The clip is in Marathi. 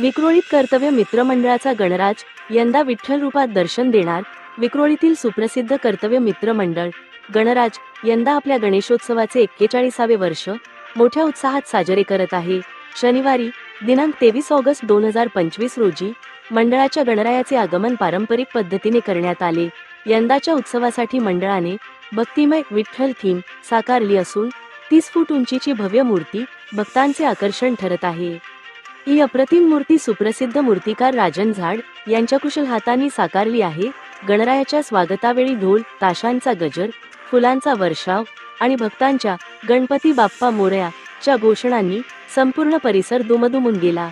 विक्रोळीत कर्तव्य मित्रमंडळाचा गणराज यंदा विठ्ठल रूपात दर्शन देणार विक्रोळीतील सुप्रसिद्ध कर्तव्य मित्र मंडळ गणराज यंदा आपल्या गणेशोत्सवाचे एक्केचाळीसावे वर्ष मोठ्या उत्साहात साजरे करत आहे. शनिवारी दिनांक तेवीस ऑगस्ट दोन हजार पंचवीस रोजी मंडळाच्या गणरायाचे आगमन पारंपरिक पद्धतीने करण्यात आले. यंदाच्या उत्सवासाठी मंडळाने भक्तिमय विठ्ठल थीम साकारली असून तीस फूट उंचीची भव्य मूर्ती भक्तांचे आकर्षण ठरत आहे. ही अप्रतिम मूर्ती सुप्रसिद्ध मूर्तिकार राजन झाड यांच्या कुशल हातांनी साकारली आहे. गणरायाच्या स्वागतावेळी ढोल ताशांचा गजर फुलांचा वर्षाव आणि भक्तांच्या गणपती बाप्पा मोरया च्या घोषणांनी संपूर्ण परिसर दुमदुमून गेला.